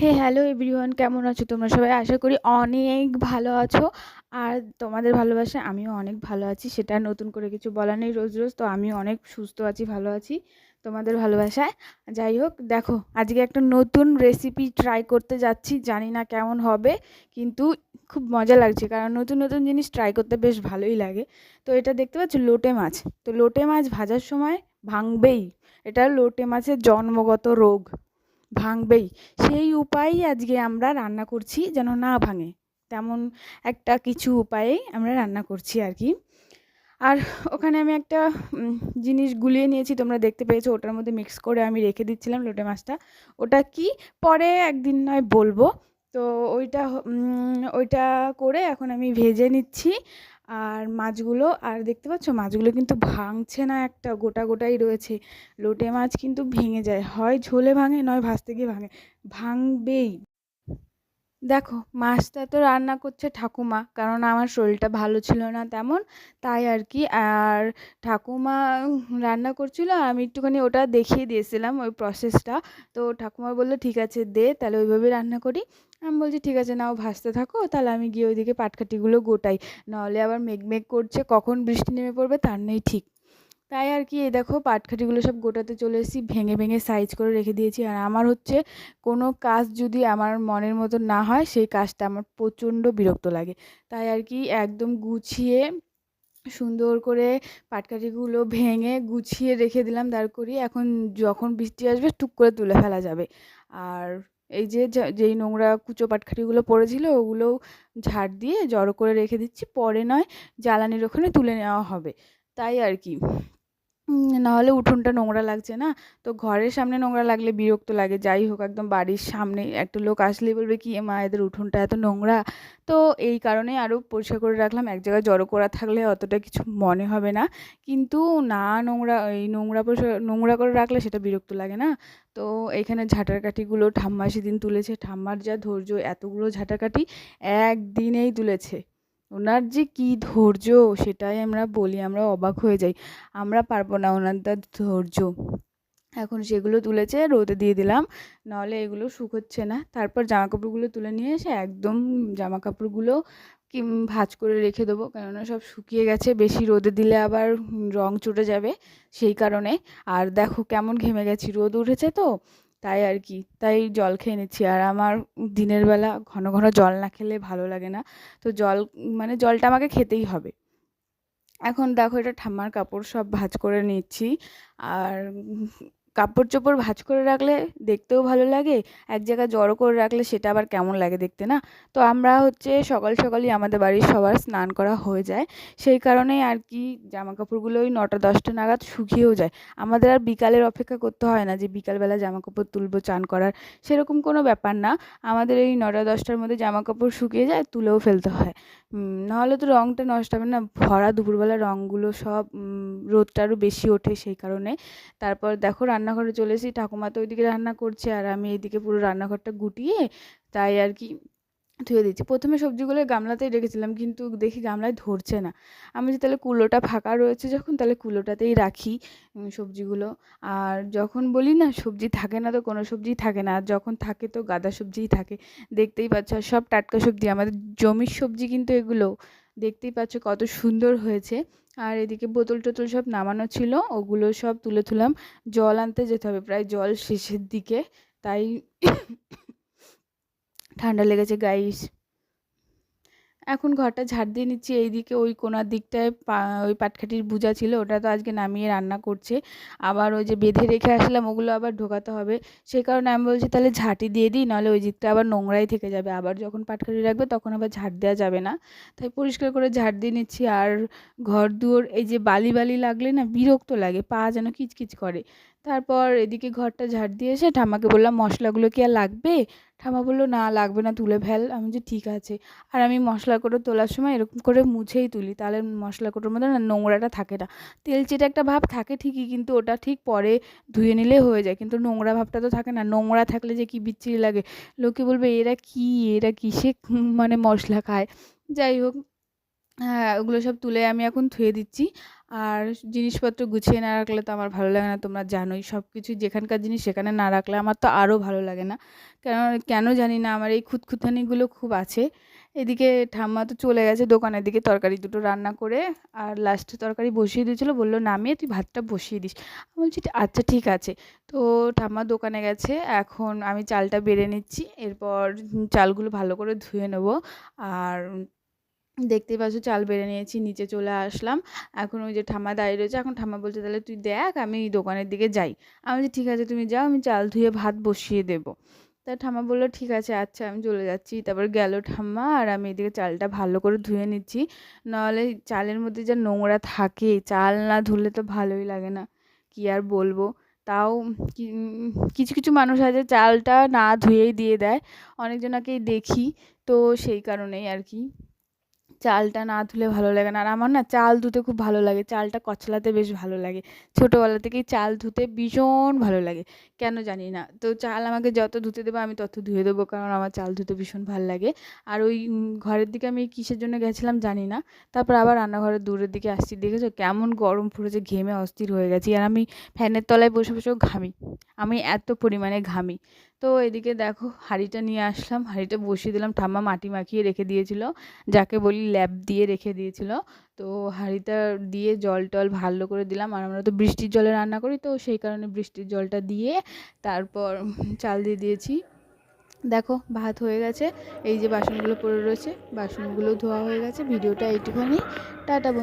হে hello everyone, কেমন আছো তোমরা সবাই? আশা করি অনেক ভালো আছো। আর তোমাদের ভালোবাসা আমিও অনেক ভালো আছি, সেটা নতুন করে কিছু বলা নেই রোজ রোজ, তো আমি অনেক সুস্থ আছি, ভালো আছি তোমাদের ভালোবাসায়। যাই হোক, দেখো, আজকে একটা নতুন রেসিপি ট্রাই করতে যাচ্ছি, জানি না কেমন হবে, কিন্তু খুব মজা লাগছে, কারণ নতুন নতুন জিনিস ট্রাই করতে বেশ ভালোই লাগে। তো এটা দেখতে পাচ্ছ, লোটে মাছ। তো লোটে মাছ ভাজার সময় ভাঙবেই, এটা লোটে মাছের জন্মগত রোগ। ভাঙবেই। সেই উপায়েই আজকে আমরা রান্না করছি যেন না ভাঙে। তেমন একটা কিছু উপায়েই আমরা রান্না করছি আর কি আর ওখানে আমি একটা জিনিস গুলিয়ে নিয়েছি, তোমরা দেখতে পেয়েছ, ওটার মধ্যে মিক্স করে আমি রেখে দিচ্ছিলাম লোটে মাছটা। ওটা কি? পরে একদিন নয় বলব। তো ওইটা ওইটা করে এখন আমি ভেজে নিচ্ছি। আর মাছগুলো, আর দেখতে পাচ্ছ মাছগুলো কিন্তু ভাঙছে না একটা, গোটা গোটাই রয়েছে। লোটে মাছ কিন্তু ভেঙে যায়। হয় ঝোলে ভাঙে, নয় ভাজতে গিয়ে ভাঙে। ভাঙবেই। দেখো, মাছটা তো রান্না করছে ঠাকুমা, কারণ আমার শরীরটা ভালো ছিল না তেমন, তাই আর কি। আর ঠাকুমা রান্না করছিল, আর আমি একটুখানি ওটা দেখিয়ে দিয়েছিলাম ওই প্রসেসটা তো ঠাকুমা বলল, ঠিক আছে, দে, তাহলে ওইভাবে রান্না করি। আমি বলছি, ঠিক আছে, নাও ভাসতে থাকো, তাহলে আমি গিয়ে ওইদিকে পাটকাঠিগুলো গোটাই। নাহলে আবার মেঘ মেঘ করছে, কখন বৃষ্টি নেমে পড়বে তার নেই ঠিক। তাই আর কি, এই দেখো পাটকাঠিগুলো সব গোটাতে চলে এসেছি, ভেঙে ভেঙে সাইজ করে রেখে দিয়েছি। আর আমার হচ্ছে কোনো কাজ যদি আমার মনের মতো না হয়, সেই কাজটা আমার প্রচণ্ড বিরক্ত লাগে। তাই আর কি একদম গুছিয়ে সুন্দর করে পাটকাঠিগুলো ভেঙে গুছিয়ে রেখে দিলাম, দাঁড় করিয়ে এখন যখন বৃষ্টি আসবে টুক করে তুলে ফেলা যাবে। আর এই যে যেই নোংরা কুচো পাটকাঠিগুলো পড়েছিল, ওগুলোও ঝাড় দিয়ে জড়ো করে রেখে দিচ্ছি, পরে নয় জ্বালানির ওখানে তুলে নেওয়া হবে। তাই আর কি। নাহলে উঠোনটা নোংরা লাগছে না? তো ঘরের সামনে নোংরা লাগলে বিরক্ত লাগে, যাই হোক একদম বাড়ির সামনে একটা লোক আসলে বলবে কি, মা, এদের উঠোনটা এত নোংরা। তো এই কারণে আরও পরিষ্কার করে রাখলাম, এক জায়গায় জড়ো করা থাকলে অতটা কিছু মনে হবে না। কিন্তু না নোংরা, এই নোংরা পরিষ্কার নোংরা করে রাখলে সেটা বিরক্ত লাগে না। তো এখানে ঝাঁটার কাঠিগুলো ঠাম্মা সেদিন তুলেছে। ঠাম্মার যা ধৈর্য, এতগুলো ঝাঁটার কাঠি একদিনেই তুলেছে। ওনার যে কী ধৈর্য সেটাই আমরা বলি, আমরা অবাক হয়ে যাই। আমরা পারব না ওনার তার ধৈর্য। এখন সেগুলো তুলেছে, রোদে দিয়ে দিলাম, নাহলে এগুলো শুকোচ্ছে না। তারপর জামা কাপড়গুলো তুলে নিয়ে এসে একদম জামা কাপড়গুলো কি ভাঁজ করে রেখে দেবো। কেননা সব শুকিয়ে গেছে, বেশি রোদে দিলে আবার রং চটে যাবে সেই কারণে। আর দেখো কেমন ঘেমে গেছি, রোদ উঠেছে তো। তাই আর কি, তাই জল খেয়ে নিচ্ছি। আর আমার দিনের বেলা ঘন ঘন জল না খেলে ভালো লাগে না। তো জল মানে জলটা আমাকে খেতেই হবে। এখন দেখো এটা ঠাম্মার কাপড় সব ভাঁজ করে নিচ্ছি। আর কাপড় চোপড় ভাঁজ করে রাখলে দেখতেও ভালো লাগে, এক জায়গায় জড়ো করে রাখলে সেটা আবার কেমন লাগে দেখতে, না? তো আমরা হচ্ছে সকাল সকালই আমাদের বাড়ির সবার স্নান করা হয়ে যায়। সেই কারণেই আর কি জামা কাপড়গুলো ওই নটা দশটা নাগাদ শুকিয়েও যায়। আমাদের আর বিকালের অপেক্ষা করতে হয় না যে বিকালবেলা জামা কাপড় তুলবো, চান করার। সেরকম কোনো ব্যাপার না। আমাদের এই নটা দশটার মধ্যে জামা কাপড় শুকিয়ে যায়, তুলেও ফেলতে হয়। নাহলে তো রঙটা নষ্ট হবে না। ভরা দুপুরবেলা রঙগুলো সব রোদটা আরও বেশি ওঠে সেই কারণে। তারপর দেখো রান্নাঘরে চলে এসেছি, ঠাকুমা তো ওইদিকে রান্না করছে আর আমি এইদিকে পুরো রান্নাঘরটা গুটিয়ে তাই আর কি ধুয়ে দিচ্ছি প্রথমে সবজিগুলো গামলাতেই রেখেছিলাম, কিন্তু দেখি গামলায় ধরছে না। আমি যে তাহলে কুলোটা ফাঁকা রয়েছে যখন, তাহলে কুলোটাতেই রাখি সবজিগুলো। আর যখন বলি না, সবজি থাকে না তো কোনো সবজিই থাকে না, আর যখন থাকে তো গাদা সবজিই থাকে। দেখতেই পাচ্ছ, আর সব টাটকা সবজি, আমাদের জমির সবজি কিন্তু এগুলো। দেখতেই পাচ্ছ কত সুন্দর হয়েছে। আর এদিকে বোতল টোতল সব নামানো ছিল, ওগুলো সব তুলে তুলাম জল আনতে যেতে হবে, প্রায় জল শেষের দিকে। তাই ঠান্ডা লেগেছে গাইস এখন ঘরটা ঝাড় দিয়ে নিচ্ছি, এইদিকে ওই কোনার দিকটায় ওই পাটখাটির বুজা ছিল, ওটা তো আজকে নামিয়ে রান্না করছে। আবার ওই যে বেঁধে রেখে আসলাম, ওগুলো আবার ঢোকাতে হবে। সেই কারণে আমি বলছি, তাহলে ঝাঁটি দিয়ে দিই, নাহলে ওই দিকটা আবার নোংরাই থেকে যাবে। আবার যখন পাটখাটি রাখবে, তখন আবার ঝাড় দেওয়া যাবে না। তাই পরিষ্কার করে ঝাড় দিয়ে নিচ্ছি। আর ঘর দুয়ার, এই যে বালি বালি লাগলে না, বিরক্ত লাগে, পা যেন কিচকিচ করে। তারপর এদিকে ঘরটা ঝাড় দিয়ে এসে ঠাম্মাকে বললাম, মশলাগুলো কি আর লাগবে? ঠাম্মা বলল, না, লাগবে না, তুলে ফেল। আমি যে, ঠিক আছে। আর আমি মশলা করে তোলার সময় এরকম করে মুছেই তুলি, তাহলে মশলা কোটোর মধ্যে না নোংরাটা থাকে না। তেলচেটে একটা ভাব থাকে ঠিকই, কিন্তু ওটা ঠিক পরে ধুয়ে নিলে হয়ে যায়, কিন্তু নোংরা ভাবটা তো থাকে না। নোংরা থাকলে যে, কি বিচ্ছিরি লাগে? লোকে বলবে, এরা কি? এরা কিসে মানে মশলা খায়? যাই হোক হ্যাঁ ওগুলো সব তুলে আমি এখন ধুয়ে দিচ্ছি। আর জিনিসপত্র গুছিয়ে না রাখলে তো আমার ভালো লাগে না, তোমরা জানোই সব কিছু যেখানকার জিনিস সেখানে না রাখলে আমার তো আরও ভালো লাগে না। কেন কেন জানি না, আমার এই খুঁতখুঁতানিগুলো খুব আছে। এদিকে ঠাম্মা তো চলে গেছে দোকানের দিকে তরকারি দুটো রান্না করে, আর লাস্টে তরকারি বসিয়ে দিয়েছিলো, বলল, নামিয়ে তুই ভাতটা বসিয়ে দিস। আমি বলছি আচ্ছা ঠিক আছে। তো ঠাম্মা দোকানে গেছে, এখন আমি চালটা বেড়ে নিচ্ছি, এরপর চালগুলো ভালো করে ধুয়ে নেব, আর দেখতেই পাচ্ছ চাল বেড়ে নিয়েছি, নিচে চলে আসলাম। এখন ওই যে ঠাম্মা দাঁড়িয়ে রয়েছে, এখন ঠাম্মা বলছে, তাহলে তুই দেখ, আমি দোকানের দিকে যাই। আমি বলছি, ঠিক আছে, তুমি যাও, আমি চাল ধুয়ে ভাত বসিয়ে দেবো। তা ঠাম্মা বলল, ঠিক আছে আচ্ছা আমি চলে যাচ্ছি। তারপর গেল ঠাম্মা, আর আমি এদিকে চালটা ভালো করে ধুয়ে নিচ্ছি। নাহলে চালের মধ্যে যা নোংরা থাকে, চাল না ধুলে তো ভালোই লাগে না, কি আর বলব? তাও কিছু কিছু মানুষ আছে, চালটা না ধুয়েই দিয়ে দেয়, অনেকজনাকেই দেখি, তো সেই কারণেই আর কি। চালটা না ধুলে ভালো লাগে না। আর আমার না চাল ধুতে খুব ভালো লাগে। চালটা কচলাতে বেশ ভালো লাগে। ছোটোবেলা থেকেই চাল ধুতে ভীষণ ভালো লাগে। কেন জানি না। তো চাল আমাকে যত ধুতে দেবো আমি তত ধুয়ে দেবো, কারণ আমার চাল ধুতে ভীষণ ভালো লাগে। আর ওই ঘরের দিকে আমি কিসের জন্য গেছিলাম জানি না। তারপর আবার রান্নাঘরের দূরের দিকে আসছি। দেখেছ? কেমন গরম পড়েছে, ঘেমে অস্থির হয়ে গেছি। আর আমি ফ্যানের তলায় বসে বসেও ঘামি। আমি এত পরিমাণে ঘামি। তো এদিকে দেখো, হাঁড়িটা নিয়ে আসলাম। হাঁড়িটা বসিয়ে দিলাম। ঠাম্মা মাটি মাখিয়ে রেখে দিয়েছিল। যাকে বলি ল্যাপ দিয়ে রেখে দিয়েছিল। তো হাঁড়িটা দিয়ে জল টল ভালো করে দিলাম। আর আমরা তো বৃষ্টির জলে রান্না করি, তো সেই কারণে বৃষ্টির জলটা দিয়ে তারপর চাল দিয়ে দিয়েছি। দেখো, ভাত হয়ে গেছে। এই যে বাসনগুলো পড়ে রয়েছে, বাসনগুলো ধোয়া হয়ে গেছে। ভিডিওটা এইটুখানি। টাটা বন্ধু।